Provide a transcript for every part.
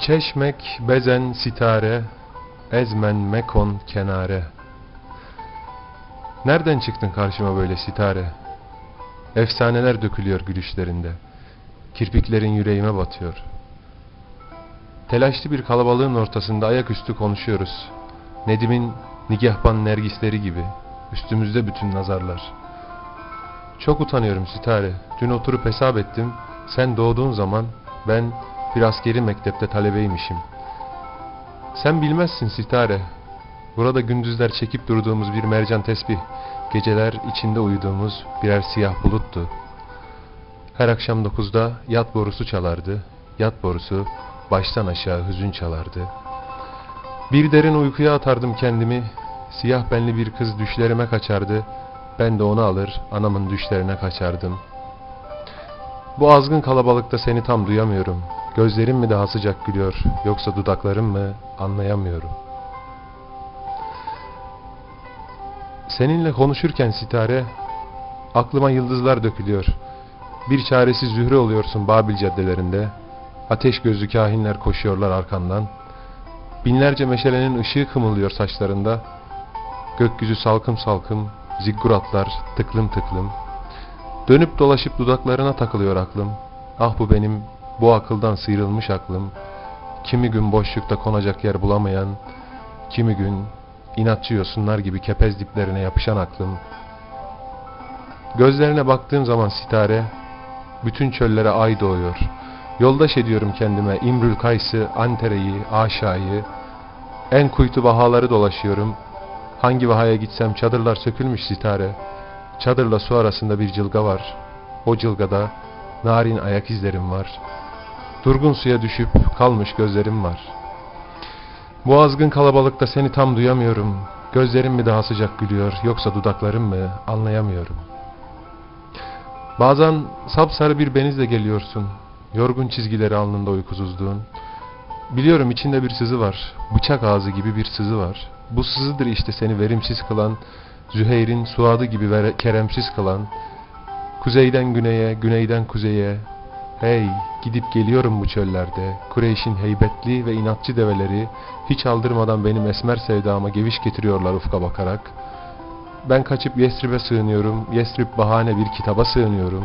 Çeşmek bezen sitare, ezmen mekon kenare. Nereden çıktın karşıma böyle sitare? Efsaneler dökülüyor gülüşlerinde. Kirpiklerin yüreğime batıyor. Telaşlı bir kalabalığın ortasında ayaküstü konuşuyoruz. Nedim'in nigahban nergisleri gibi. Üstümüzde bütün nazarlar. Çok utanıyorum Sitare. Dün oturup hesap ettim. Sen doğduğun zaman ben bir askeri mektepte talebeymişim. Sen bilmezsin Sitare. Burada gündüzler çekip durduğumuz bir mercan tesbih, geceler içinde uyuduğumuz birer siyah buluttu. Her akşam dokuzda yat borusu çalardı. Yat borusu baştan aşağı hüzün çalardı. Bir derin uykuya atardım kendimi. Siyah benli bir kız düşlerime kaçardı. Ben de onu alır anamın düşlerine kaçardım. Bu azgın kalabalıkta seni tam duyamıyorum. Gözlerim mi daha sıcak gülüyor yoksa dudaklarım mı anlayamıyorum. Seninle konuşurken sitare aklıma yıldızlar dökülüyor. Bir çaresiz zühre oluyorsun Babil caddelerinde. Ateş gözlü kahinler koşuyorlar arkandan. Binlerce meşalenin ışığı kımıldıyor saçlarında. Gökyüzü salkım salkım, zigguratlar tıklım tıklım. Dönüp dolaşıp dudaklarına takılıyor aklım. Ah bu benim, bu akıldan sıyrılmış aklım. Kimi gün boşlukta konacak yer bulamayan, kimi gün inatçı yosunlar gibi kepez diplerine yapışan aklım. Gözlerine baktığım zaman sitare, bütün çöllere ay doğuyor. Yoldaş ediyorum kendime İmrül Kays'ı, Antere'yi, Aşa'yı. En kuytu vahaları dolaşıyorum. Hangi vahaya gitsem çadırlar sökülmüş sitare. Çadırla su arasında bir cılga var. O cılgada narin ayak izlerim var. Durgun suya düşüp kalmış gözlerim var. Bu azgın kalabalıkta seni tam duyamıyorum. Gözlerim mi daha sıcak gülüyor yoksa dudaklarım mı anlayamıyorum. Bazen sapsarı bir benizle geliyorsun. Yorgun çizgileri alnında uykusuzluğun. Biliyorum içinde bir sızı var. Bıçak ağzı gibi bir sızı var. Bu sızıdır işte seni verimsiz kılan, Züheyr'in suadı gibi keremsiz kılan, kuzeyden güneye, güneyden kuzeye, hey gidip geliyorum bu çöllerde, Kureyş'in heybetli ve inatçı develeri hiç aldırmadan benim esmer sevdama geviş getiriyorlar ufka bakarak. Ben kaçıp Yesrib'e sığınıyorum, Yesrib bahane bir kitaba sığınıyorum.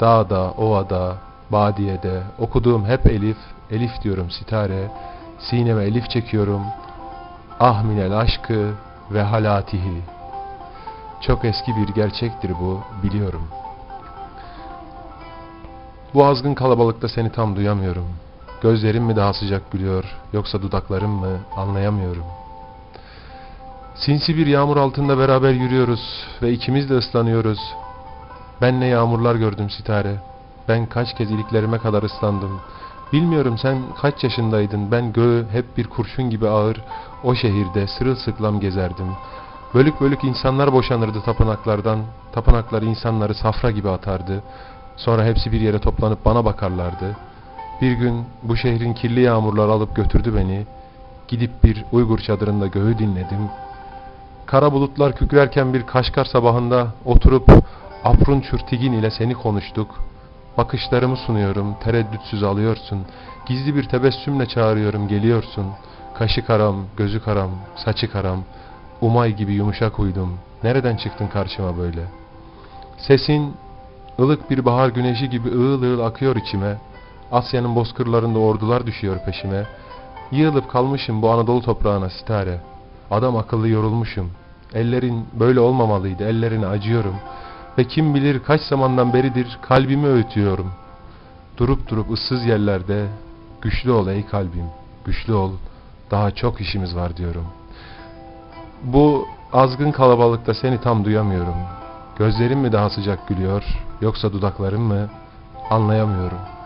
Dağda, ovada, badiyede, okuduğum hep elif, elif diyorum sitare, sineme elif çekiyorum. Ah minel aşkı ve halatihi. Çok eski bir gerçektir bu, biliyorum. Bu azgın kalabalıkta seni tam duyamıyorum. Gözlerim mi daha sıcak gülüyor, yoksa dudaklarım mı anlayamıyorum. Sinsi bir yağmur altında beraber yürüyoruz ve ikimiz de ıslanıyoruz. Ben ne yağmurlar gördüm sitare. Ben kaç kez iliklerime kadar ıslandım. Bilmiyorum sen kaç yaşındaydın. Ben göğü hep bir kurşun gibi ağır o şehirde sırılsıklam gezerdim. Bölük bölük insanlar boşanırdı tapınaklardan. Tapınaklar insanları safra gibi atardı. Sonra hepsi bir yere toplanıp bana bakarlardı. Bir gün bu şehrin kirli yağmurlar alıp götürdü beni. Gidip bir Uygur çadırında göğü dinledim. Kara bulutlar kükrerken bir Kaşgar sabahında oturup Afrun Çürtigin ile seni konuştuk. Bakışlarımı sunuyorum, tereddütsüz alıyorsun. Gizli bir tebessümle çağırıyorum, geliyorsun. Kaşı karam, gözü karam, saçı karam. Umay gibi yumuşak uydum. Nereden çıktın karşıma böyle? Sesin ılık bir bahar güneşi gibi ığıl ığıl akıyor içime. Asya'nın bozkırlarında ordular düşüyor peşime. Yığılıp kalmışım bu Anadolu toprağına sitare. Adam akıllı yorulmuşum. Ellerin böyle olmamalıydı, ellerine acıyorum. Ve kim bilir kaç zamandan beridir kalbimi öğütüyorum. Durup durup ıssız yerlerde, güçlü ol ey kalbim, güçlü ol, daha çok işimiz var diyorum. Bu azgın kalabalıkta seni tam duyamıyorum. Gözlerim mi daha sıcak gülüyor, yoksa dudaklarım mı? Anlayamıyorum.